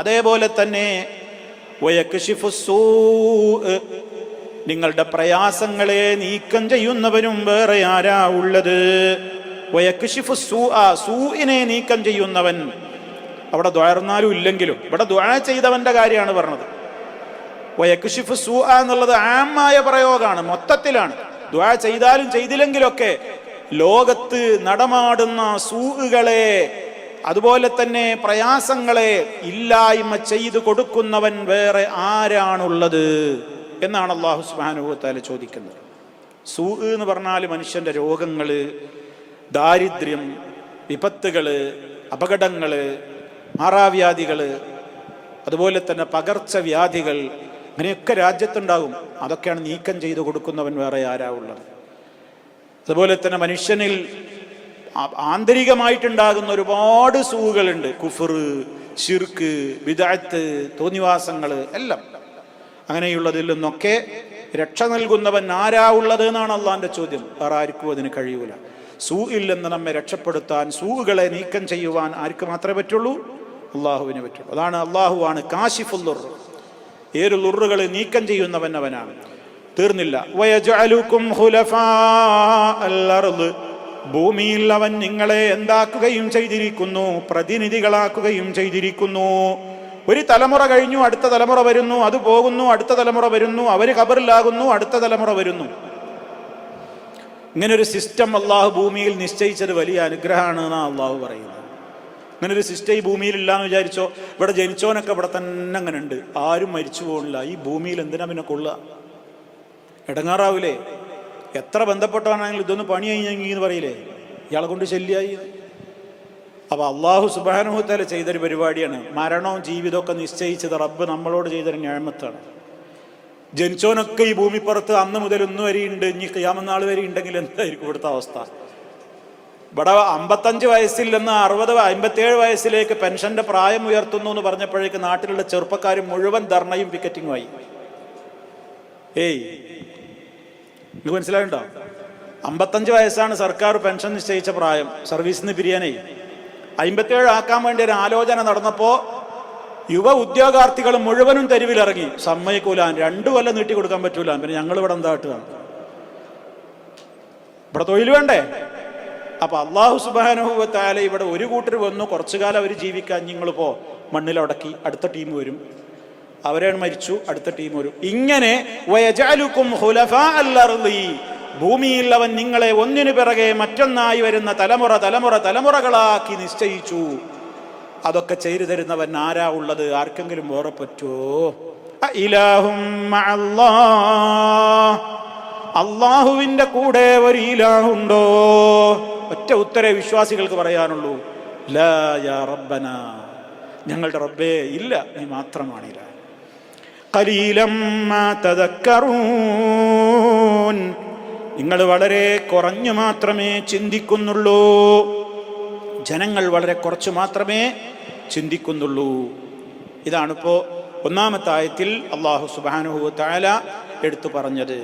അതേപോലെ തന്നെ. നിങ്ങളുടെ പ്രയാസങ്ങളെ നീക്കം ചെയ്യുന്നവനും വേറെ ആരാ ഉള്ളത്. സൂഇനെ നീക്കം ചെയ്യുന്നവൻ അവിടെ ദ്വാർന്നാലും ഇല്ലെങ്കിലും ഇവിടെ ദ്വാ ചെയ്തവന്റെ കാര്യമാണ് പറഞ്ഞത് വയക്കുഷിഫ് സൂ എന്നുള്ളത് ആമായ പ്രയോഗമാണ് മൊത്തത്തിലാണ് ദ്വാ ചെയ്താലും ചെയ്തില്ലെങ്കിലൊക്കെ ലോകത്ത് നടമാടുന്ന സൂഹുകളെ അതുപോലെ തന്നെ പ്രയാസങ്ങളെ ഇല്ലായ്മ ചെയ്തു കൊടുക്കുന്നവൻ വേറെ ആരാണുള്ളത് എന്നാണ് അള്ളാഹു സുബാനുഭവത്താൽ ചോദിക്കുന്നത്. സൂ എന്ന് പറഞ്ഞാൽ മനുഷ്യന്റെ രോഗങ്ങൾ ദാരിദ്ര്യം വിപത്തുകൾ അപകടങ്ങൾ മാറാവ്യാധികൾ അതുപോലെ തന്നെ പകർച്ചവ്യാധികൾ അങ്ങനെയൊക്കെ രാജ്യത്തുണ്ടാകും. അതൊക്കെയാണ് നീക്കം ചെയ്തു കൊടുക്കുന്നവൻ വേറെ ആരാ ഉള്ളത്? അതുപോലെ തന്നെ മനുഷ്യനിൽ ആന്തരികമായിട്ടുണ്ടാകുന്ന ഒരുപാട് സൂകളുണ്ട് കുഫർ ഷിർക്ക് വിദാത്ത് തോന്നിവാസങ്ങൾ എല്ലാം. അങ്ങനെയുള്ളതിൽ നിന്നൊക്കെ രക്ഷ നൽകുന്നവൻ ആരാ ഉള്ളത് എന്നാണ് അള്ളാന്റെ ചോദ്യം. വേറെ ആർക്കും അതിന് കഴിയൂല. സൂയിൽ നിന്ന് നമ്മെ രക്ഷപ്പെടുത്താൻ സൂകളെ നീക്കം ചെയ്യുവാൻ ആർക്ക് മാത്രമേ പറ്റുള്ളൂ? അള്ളാഹുവിന് പറ്റുള്ളൂ. അതാണ് അള്ളാഹുവാണ് കാശിഫുല്ലുർ ഏത് ലുറുകളെ നീക്കം ചെയ്യുന്നവൻ അവനാണ്. തീർന്നില്ല. ഭൂമിയിൽ അവൻ നിങ്ങളെ എന്താക്കുകയും ചെയ്തിരിക്കുന്നു പ്രതിനിധികളാക്കുകയും ചെയ്തിരിക്കുന്നു. ഒരു തലമുറ കഴിഞ്ഞു അടുത്ത തലമുറ വരുന്നു അത് പോകുന്നു അടുത്ത തലമുറ വരുന്നു അവർ കബറിലാകുന്നു അടുത്ത തലമുറ വരുന്നു. ഇങ്ങനൊരു സിസ്റ്റം അള്ളാഹു ഭൂമിയിൽ നിശ്ചയിച്ചത് വലിയ അനുഗ്രഹമാണ് എന്നാണ് അള്ളാഹു പറയുന്നത്. ഒരു സിസ്റ്റം ഈ ഭൂമിയിൽ ഇല്ലാന്ന് വിചാരിച്ചോ ഇവിടെ ജനിച്ചോനൊക്കെ ഇവിടെ തന്നെ അങ്ങനെ ഉണ്ട് ആരും മരിച്ചു പോകണില്ല ഈ ഭൂമിയിൽ എന്തിനാ പിന്നെ കൊള്ളുക? ഇടങ്ങാറാവൂലേ? എത്ര ബന്ധപ്പെട്ടവനാണെങ്കിലും ഇതൊന്ന് പണി കഴിഞ്ഞെങ്കിൽ എന്ന് പറയില്ലേ? ഇയാളെ കൊണ്ട് ശല്യായി. അപ്പൊ അള്ളാഹു സുബാനുഭവത്താല ചെയ്തൊരു പരിപാടിയാണ്. മരണവും ജീവിതമൊക്കെ നിശ്ചയിച്ചത് റബ്ബ് നമ്മളോട് ചെയ്തൊരു ഞാമത്താണ്. ജനിച്ചോനൊക്കെ ഈ ഭൂമിപ്പുറത്ത് അന്ന് മുതൽ ഒന്നു വരെ ഉണ്ട്. ഇനി ക്യാമനാൾ വരെ ഉണ്ടെങ്കിൽ എന്തായിരിക്കും ഇവിടുത്തെ അവസ്ഥ? ഇവിടെ അമ്പത്തഞ്ച് വയസ്സിൽ നിന്ന് അറുപത് അമ്പത്തേഴ് വയസ്സിലേക്ക് പെൻഷന്റെ പ്രായം ഉയർത്തുന്നു എന്ന് പറഞ്ഞപ്പോഴേക്ക് നാട്ടിലുള്ള ചെറുപ്പക്കാർ മുഴുവൻ ധർണയും പിക്കറ്റിങ്ങുമായി ഏയ് നിങ്ങൾക്ക് മനസ്സിലായിട്ടുണ്ടോ? അമ്പത്തഞ്ച് വയസ്സാണ് സർക്കാർ പെൻഷൻ നിശ്ചയിച്ച പ്രായം സർവീസിൽ നിന്ന് പിരിയാനേ അമ്പത്തേഴ് ആക്കാൻ വേണ്ടി ഒരു ആലോചന നടന്നപ്പോൾ യുവ ഉദ്യോഗാർത്ഥികൾ മുഴുവനും തെരുവിലിറങ്ങി. സമ്മതിക്കൂലാൻ രണ്ടു കൊല്ലം നീട്ടി കൊടുക്കാൻ പറ്റൂല പിന്നെ ഞങ്ങൾ ഇവിടെ എന്താ കിട്ടുക ഇവിടെ തൊഴിൽ വേണ്ടേ? അപ്പൊ അള്ളാഹു സുബാനുഭവത്താല ഇവിടെ ഒരു കൂട്ടർ വന്നു. കുറച്ചു കാലം അവർ ജീവിക്കാൻ നിങ്ങൾ പോ. മണ്ണിലടക്കി അടുത്ത ടീം വരും. അവരാണ് മരിച്ചു. അടുത്ത ടീം ഒരു ഇങ്ങനെ. ഭൂമിയിൽ അവൻ നിങ്ങളെ ഒന്നിനു പിറകെ മറ്റൊന്നായി വരുന്ന തലമുറ തലമുറ തലമുറകളാക്കി നിശ്ചയിച്ചു. അതൊക്കെ ചെയ്തു തരുന്നവൻ ആരാ ഉള്ളത്? ആർക്കെങ്കിലും വേറെ പറ്റുമോ അള്ളാഹുവിന്റെ കൂടെ ഒരു ഇലാഹുണ്ടോ? ഒറ്റ ഉത്തരേ വിശ്വാസികൾക്ക് പറയാനുള്ളൂ. ലാ യാ റബ്ബന. ഞങ്ങളുടെ റബ്ബേ ഇല്ല. നീ മാത്രമാണ് ഇലാഹ്. കലീലം മാ തദക്കറൂൻ. നിങ്ങൾ വളരെ കുറഞ്ഞു മാത്രമേ ചിന്തിക്കുന്നുള്ളൂ. ജനങ്ങൾ വളരെ കുറച്ച് മാത്രമേ ചിന്തിക്കുന്നുള്ളൂ. ഇതാണിപ്പോൾ ഒന്നാമത്തെ ആയത്തിൽ അള്ളാഹു സുബാനുഹു താല എടുത്തു പറഞ്ഞത്.